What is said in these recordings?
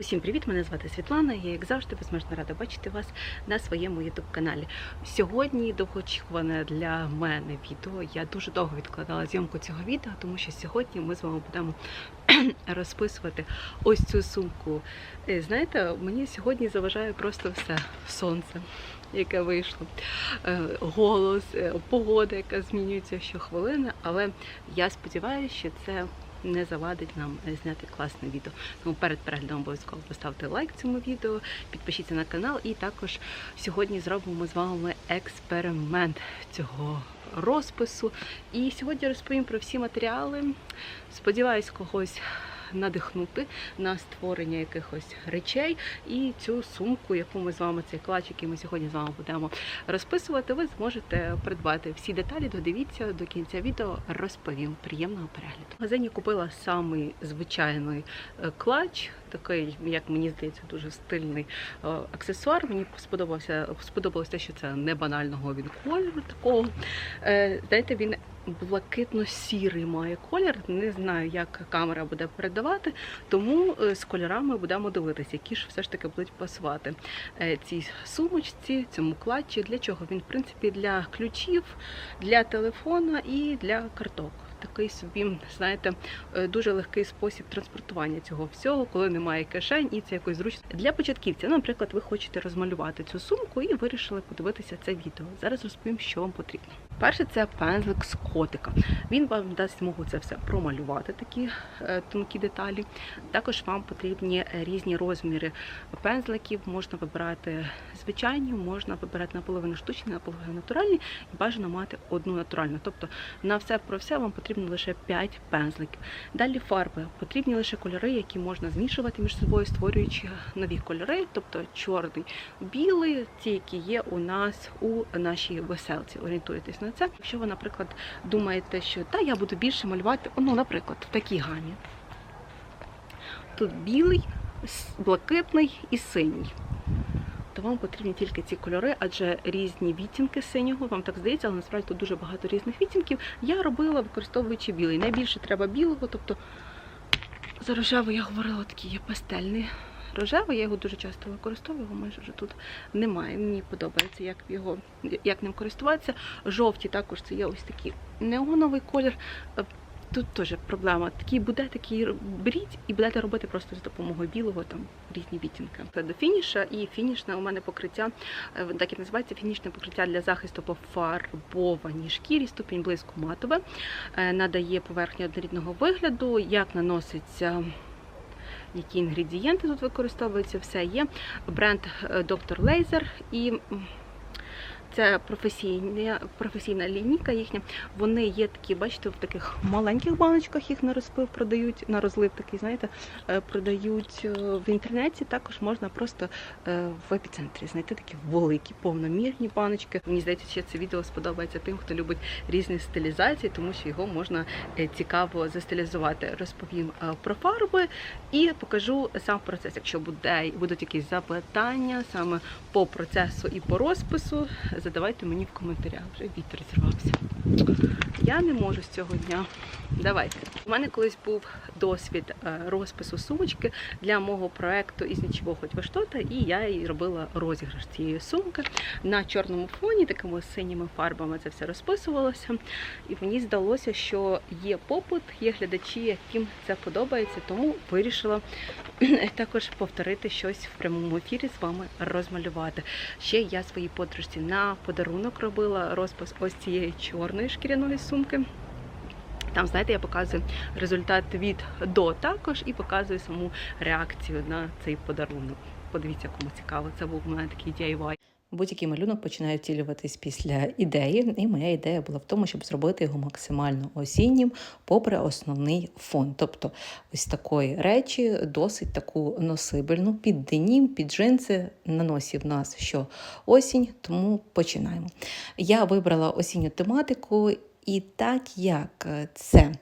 Усім привіт! Мене звати Світлана. Я, як завжди, безмежно рада бачити вас на своєму youtube каналі. Сьогодні довгоочікуване для мене відео. Я дуже довго відкладала зйомку цього відео, тому що сьогодні ми з вами будемо розписувати ось цю сумку. Е, Знаєте, мені сьогодні заважає просто все сонце. Яке вийшло, Е, голос, е, погода, яка змінюється щохвилини, але я сподіваюся, що це не завадить нам е, зняти класне відео. Тому перед переглядом обов'язково поставте лайк цьому відео, підпишіться на канал, і також сьогодні зробимо з вами експеримент цього розпису. І сьогодні розповім про всі матеріали. Сподіваюсь, когось надихнути на створення якихось речей. І цю сумку, яку ми з вами, цей клач, який ми сьогодні з вами будемо розписувати, ви зможете придбати всі деталі. Додивіться до кінця відео, розповім. Приємного перегляду. В магазині купила самий звичайний е, клач, такий, як мені здається, дуже стильний е, аксесуар. Мені сподобався сподобалось те, що це не банального він кольору такого. Е, Знаєте, він блакитно-сірий має колір. Не знаю, як камера буде передавати, тому е, з кольорами будемо дивитися, які ж все ж таки будуть пасувати цій сумочці, цьому клатчі. Для чого він, в принципі, для ключів, для телефона і для карток. Такий собі, знаєте, е, дуже легкий спосіб транспортування цього всього, коли немає кишень, і це якось зручно. Для початківця, наприклад, ви хочете розмалювати цю сумку і вирішили подивитися це відео. Зараз розповім, що вам потрібно. Перше, це пензлик з котика. Він вам дасть змогу це все промалювати, такі е, тонкі деталі. Також вам потрібні різні розміри пензликів. Можна вибирати звичайні, можна вибирати наполовину штучні, наполовину натуральні, і бажано мати одну натуральну. Тобто на все про все вам потрібно лише 5 пензликів. Далі фарби. Потрібні лише кольори, які можна змішувати між собою, створюючи нові кольори, тобто чорний, білий, ті, які є у нас у нашій веселці. Орієнтуйтесь на це. Якщо ви, наприклад, думаєте, що та я буду більше малювати, ну, наприклад, в такій гамі. Тут білий, блакитний і синій. То вам потрібні тільки ці кольори, адже різні відтінки синього, вам так здається, але насправді тут дуже багато різних відтінків. Я робила, використовуючи білий. Найбільше треба білого, тобто за рожевий я говорила, такий є пастельний. Рожевий, я його дуже часто використовую, його майже вже тут немає. Мені подобається, як його як ним користуватися. Жовті також це є ось такий неоновий колір. Е, Тут теж проблема. Такий буде, такий беріть і будете робити просто за допомогою білого, там різні відтінки. Це до фініша, і фінішне у мене покриття, е, так і називається фінішне покриття для захисту по фарбованій шкірі, ступінь близько матове, Е, надає поверхні однорідного вигляду, як наноситься. Які інгредієнти тут використовуються, все є. Бренд Доктор Лейзер і це професійна, професійна лінійка їхня. Вони є такі, бачите, в таких маленьких баночках їх на розпив продають, на розлив такий, знаєте, е, продають е, в інтернеті. Також можна просто е, в епіцентрі знайти такі великі, повномірні баночки. Мені здається, що це відео сподобається тим, хто любить різні стилізації, тому що його можна цікаво застилізувати. Розповім про фарби і покажу сам процес. Якщо буде будуть якісь запитання саме по процесу і по розпису, задавайте мені в коментарях. Вже вітер зірвався. Я не можу з цього дня. Давайте. У мене колись був досвід е, розпису сумочки для мого проекту із нічого хоч ви що-то, і я і робила розіграш цієї сумки на чорному фоні, такими синіми фарбами це все розписувалося. І мені здалося, що є попит, є глядачі, яким це подобається, тому вирішила також повторити щось в прямому ефірі з вами розмалювати. Ще я своїй подружці на подарунок робила розпис ось цієї чорної шкіряної сумки. Там, знаєте, я показую результат від до також і показую саму реакцію на цей подарунок. Подивіться, кому цікаво. Це був у мене такий DIY. Будь-який малюнок починає втілюватись після ідеї, і моя ідея була в тому, щоб зробити його максимально осіннім, попри основний фон. Тобто, ось такої речі, досить таку носибельну, під денім, під джинси. На носі в нас що осінь, тому починаємо. Я вибрала осінню тематику. І так як це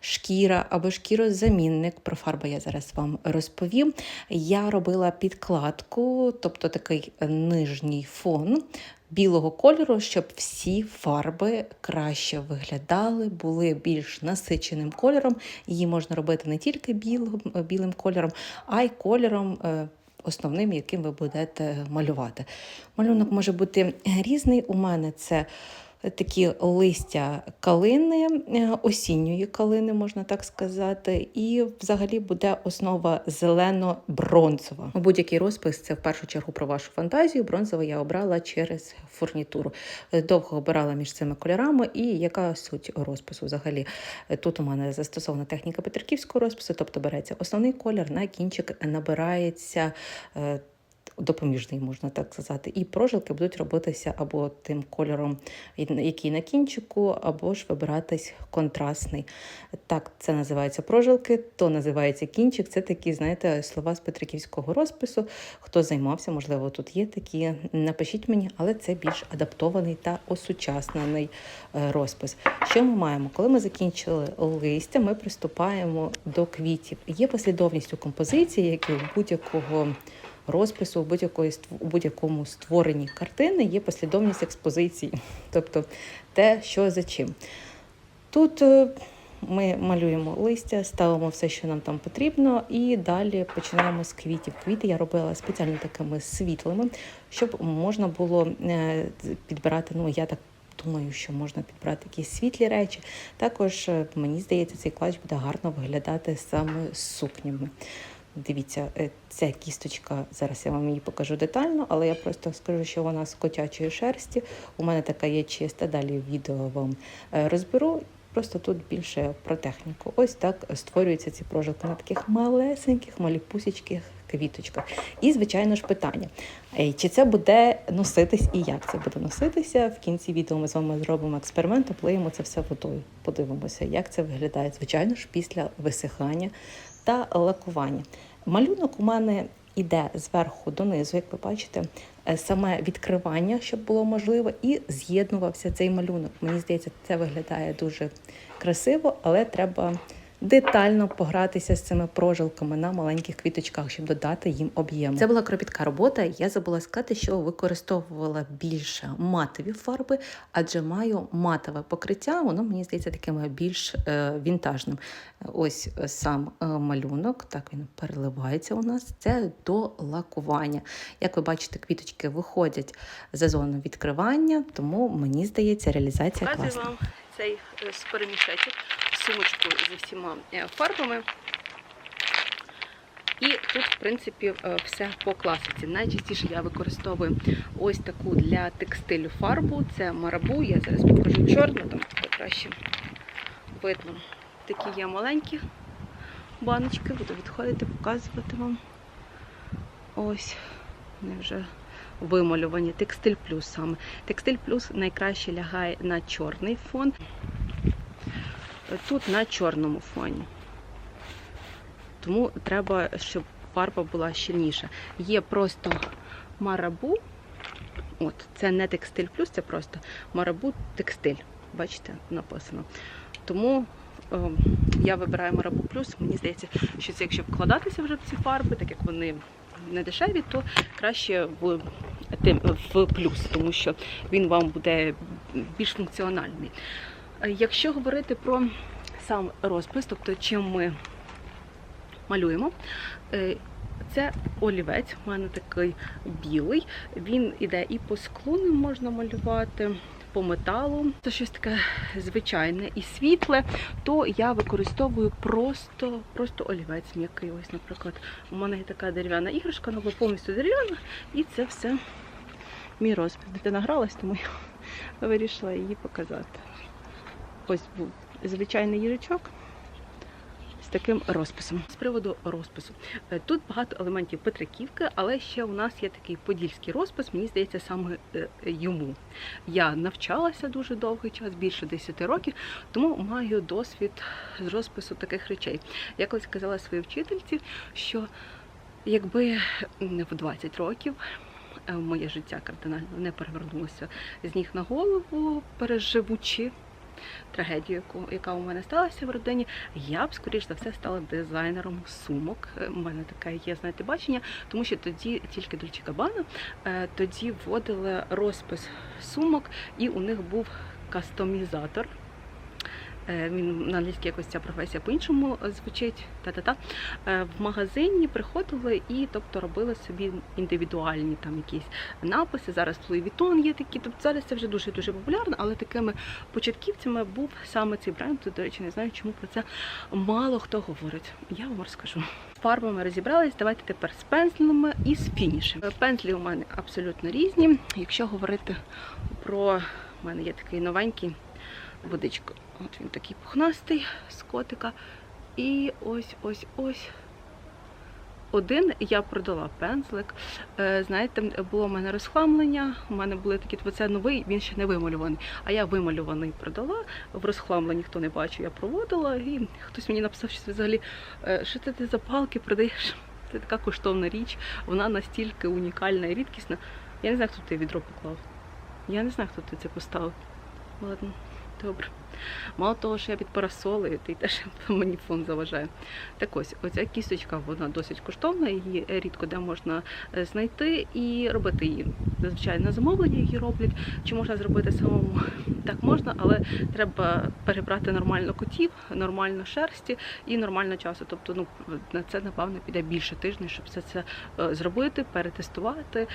шкіра або шкірозамінник, про фарби я зараз вам розповім. Я робила підкладку, тобто такий нижній фон білого кольору, щоб всі фарби краще виглядали, були більш насиченим кольором. Її можна робити не тільки білим, білим кольором, а й кольором. е, Основним, яким ви будете малювати. Малюнок може бути різний. У мене це такі листя калини, е, осінньої калини, можна так сказати, і взагалі буде основа зелено-бронзова. Будь-який розпис це в першу чергу про вашу фантазію. Бронзову я обрала через фурнітуру. Е, Довго обирала між цими кольорами, і яка суть розпису взагалі. Е, Тут у мене застосована техніка петриківського розпису, тобто береться основний колір, на кінчик набирається. Допоміжний, можна так сказати, і прожилки будуть робитися або тим кольором, який на кінчику, або ж вибиратись контрастний. Так, це називається прожилки, то називається кінчик. Це такі, знаєте, слова з петриківського розпису. Хто займався, можливо, тут є такі. Напишіть мені, але це більш адаптований та осучаснений е, розпис. Що ми маємо? Коли ми закінчили листя, ми приступаємо до квітів. Є послідовність у композиції, як і у будь-якого розпису, у, будь-якої у будь-якому створенні картини є послідовність експозиції, тобто те, що за чим. Тут е, ми малюємо листя, ставимо все, що нам там потрібно, і далі починаємо з квітів. Квіти я робила спеціально такими світлими, щоб можна було е, підбирати. Ну, я так думаю, що можна підбирати якісь світлі речі. Також е, мені здається, цей клач буде гарно виглядати саме з сукнями. Дивіться, е, ця кісточка, зараз я вам її покажу детально, але я просто скажу, що вона з котячої шерсті. У мене така є чиста, далі відео вам е, розберу. Просто тут більше про техніку. Ось так створюються ці прожилки на таких малесеньких, маліпусічких квіточках. І, звичайно ж, питання: е, чи це буде носитись і як це буде носитися? В кінці відео ми з вами зробимо експеримент, оплиємо це все водою. Подивимося, як це виглядає. Звичайно ж, після висихання та лакування. Малюнок у мене іде зверху донизу, як ви бачите, е, саме відкривання, щоб було можливо, і з'єднувався цей малюнок. Мені здається, це виглядає дуже красиво, але треба детально погратися з цими прожилками на маленьких квіточках, щоб додати їм об'єм. Це була кропітка робота. Я забула сказати, що використовувала більше матові фарби, адже маю матове покриття. Воно мені здається таким більш е, вінтажним. Ось сам е, малюнок, так він переливається у нас. Це до лакування. Як ви бачите, квіточки виходять за зону відкривання, тому мені здається, реалізація класна. вам цей е, перемішечок, сумочку зі всіма е, фарбами. І тут, в принципі, е, все по класиці. Найчастіше я використовую ось таку для текстилю фарбу. Це марабу. Я зараз покажу чорну, там краще видно. Такі є маленькі баночки, буду відходити, показувати вам. Ось, вони вже вималювані. Текстиль плюс саме. Текстиль плюс найкраще лягає на чорний фон. Тут на чорному фоні. Тому треба, щоб фарба була щільніша. Є просто марабу. От, це не текстиль плюс, це просто марабу текстиль. Бачите, написано. Тому е, я вибираю марабу плюс. Мені здається, що це якщо вкладатися вже в ці фарби, так як вони не дешеві, то краще в, в плюс, тому що він вам буде більш функціональний. Е, Якщо говорити про сам розпис, тобто чим ми малюємо, е, це олівець, у мене такий білий. Він іде і по склу ним можна малювати, по металу. Це щось таке звичайне і світле, то я використовую просто, просто олівець м'який. Ось, наприклад, у мене є така дерев'яна іграшка, вона повністю дерев'яна, і це все мій розпис. Дитина гралась, тому я вирішила її показати. Ось був звичайний їжачок з таким розписом. З приводу розпису. Е, Тут багато елементів Петриківки, але ще у нас є такий подільський розпис, мені здається, саме е, йому. Я навчалася дуже довгий час, більше 10 років, тому маю досвід з розпису таких речей. Я колись казала своїй вчительці, що якби м, в 20 років е, моє життя кардинально не перевернулося з ніг на голову, переживучи трагедію, яку, яка у мене сталася в родині, я б, скоріш за все, стала дизайнером сумок. Е, У мене таке є, знаєте, бачення, тому що тоді тільки Дольче Габана е, тоді вводили розпис сумок, і у них був кастомізатор. Е, Він на англійській якось ця професія по-іншому е, звучить. Та-та-та. Е, В магазині приходили і тобто робили собі індивідуальні там якісь написи. Зараз Louis Vuitton є такі. Тобто зараз це вже дуже дуже популярно, але такими початківцями був саме цей бренд. До речі, не знаю, чому про це мало хто говорить. Я вам розкажу. З фарбами розібрались. Давайте тепер з пензлями і з фінішем. Пензлі у мене абсолютно різні. Якщо говорити про у мене є такий новенький водичка. От він такий пухнастий з котика. І ось ось ось. Один я продала пензлик. Е, Знаєте, було в мене розхламлення. У мене були такі, бо це новий, він ще не вималюваний. А я вималюваний продала. В розхламленні ніхто не бачив, я проводила. І хтось мені написав, що взагалі, е, що це ти за палки продаєш? Це така коштовна річ, вона настільки унікальна і рідкісна. Я не знаю, хто ти відро поклав. Я не знаю, хто ти це поставив. Ладно, добре. Мало того, що я під парасолею, ти теж мені фон заважає. Так ось, оця кісточка, вона досить коштовна, її рідко де можна е, знайти і робити її. Зазвичай на замовлення її роблять. Чи можна зробити самому? Так можна, але треба перебрати нормально котів, нормально шерсті і нормально часу. Тобто, ну на це напевно піде більше тижня, щоб все це е, зробити, перетестувати.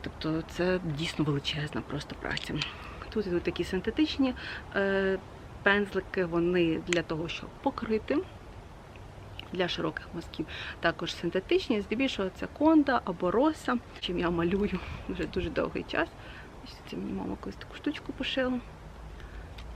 Тобто це дійсно величезна просто праця. Тут ідуть такі синтетичні е, пензлики, вони для того, щоб покрити. Для широких мазків також синтетичні, здебільшого це конда або роса, чим я малюю вже дуже довгий час. Це мені мама якусь таку штучку пошила.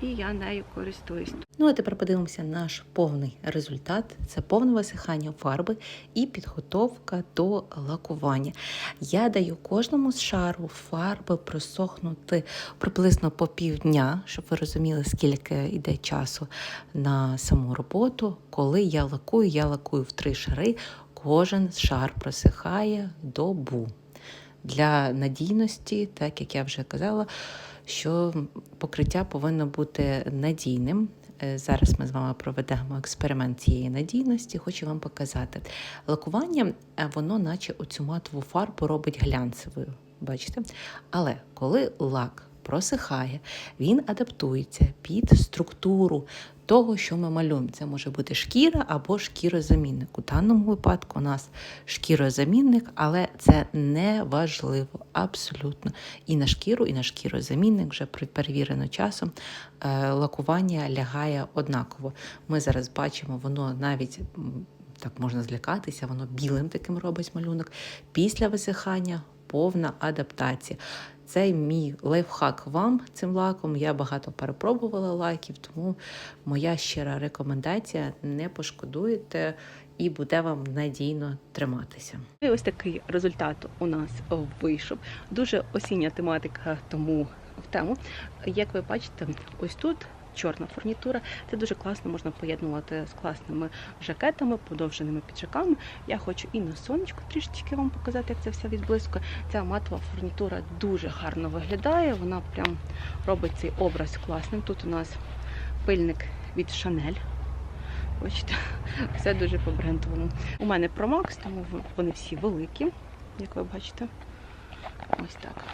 І я нею користуюсь. Ну а тепер подивимося наш повний результат. Це повне висихання фарби і підготовка до лакування. Я даю кожному з шару фарби просохнути приблизно по півдня, щоб ви розуміли, скільки йде часу на саму роботу. Коли я лакую, я лакую в три шари. Кожен шар просихає добу. Для надійності, так як я вже казала, що покриття повинно бути надійним. Е, Зараз ми з вами проведемо експеримент цієї надійності. Хочу вам показати. Лакування, е, воно наче оцю матову фарбу робить глянцевою. Бачите? Але коли лак просихає, він адаптується під структуру того, що ми малюємо. Це може бути шкіра або шкірозамінник. У даному випадку у нас шкірозамінник, але це не важливо абсолютно. І на шкіру, і на шкірозамінник вже перевірено часом е, лакування лягає однаково. Ми зараз бачимо, воно навіть. Так можна злякатися, воно білим таким робить малюнок. Після висихання повна адаптація. Це мій лайфхак вам цим лаком. Я багато перепробувала лаків, тому моя щира рекомендація не пошкодуєте і буде вам надійно триматися. І ось такий результат у нас вийшов. Дуже осіння тематика, тому в тему. Як ви бачите, ось тут. Чорна фурнітура, це дуже класно можна поєднувати з класними жакетами, подовженими піджаками. Я хочу і на сонечку трішечки вам показати, як це все відблискує. Ця матова фурнітура дуже гарно виглядає. Вона прям робить цей образ класним. Тут у нас пильник від Шанель. Бачите, все дуже по брендовому. У мене Max, тому вони всі великі, як ви бачите. Ось так.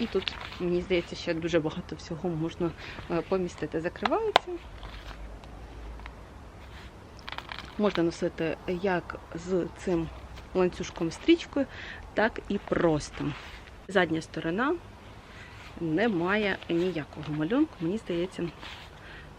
І тут, мені здається, ще дуже багато всього можна е, помістити. Закривається. Можна носити як з цим ланцюжком стрічкою, так і просто. Задня сторона не має ніякого малюнку, мені здається,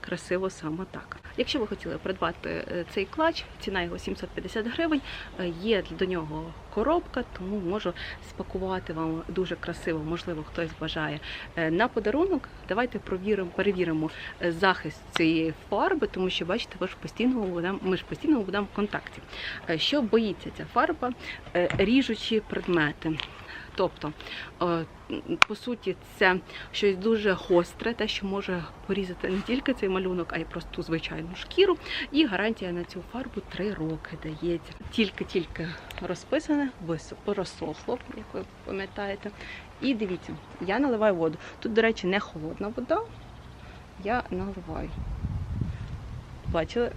красиво саме так. Якщо ви хотіли придбати е, цей клач, ціна його 750 гривень. Е, Є до нього коробка, тому можу спакувати вам дуже красиво. Можливо, хтось бажає Е, на подарунок. Давайте провіримо, перевіримо захист цієї фарби, тому що бачите, ви ж постійно будемо, ми ж постійно будемо в контакті. Що боїться ця фарба? Ріжучі предмети. Тобто, е, по суті, це щось дуже гостре, те, що може порізати не тільки цей малюнок, а й просто звичайну шкіру. І гарантія на цю фарбу 3 роки дається. Тільки-тільки розписане, порозсохло, як ви пам'ятаєте. І дивіться, я наливаю воду. Тут, до речі, не холодна вода. Я наливаю. Бачили?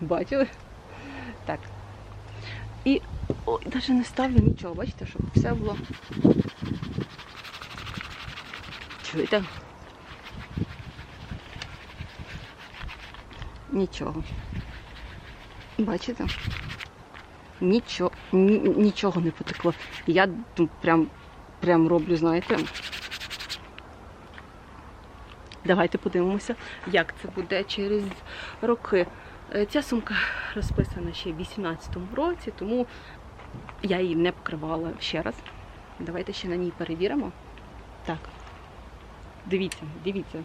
Бачили? Так. І ой, навіть не ставлю нічого, бачите, щоб все було. Чуєте? Нічого. Бачите? Нічого, ні- нічого не потекло. Я ну, прям, прям роблю, знаєте. Давайте подивимося, як це буде через роки. Е, Ця сумка розписана ще в 18-му році, тому я її не покривала ще раз. Давайте ще на ній перевіримо. Так. Дивіться, дивіться.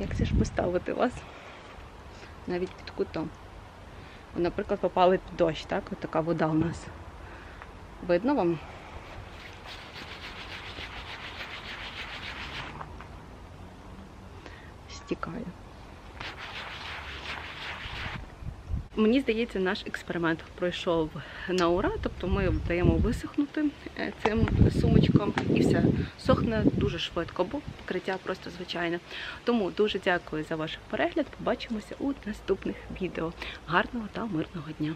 Як це ж поставити вас? Навіть під кутом. Наприклад, попали під дощ, так? От така вода у нас. Видно вам? Стікає. Мені здається, наш експеримент пройшов на ура, тобто ми даємо висохнути е, цим сумочком і все сохне дуже швидко, бо покриття просто звичайне. Тому дуже дякую за ваш перегляд. Побачимося у наступних відео. Гарного та мирного дня!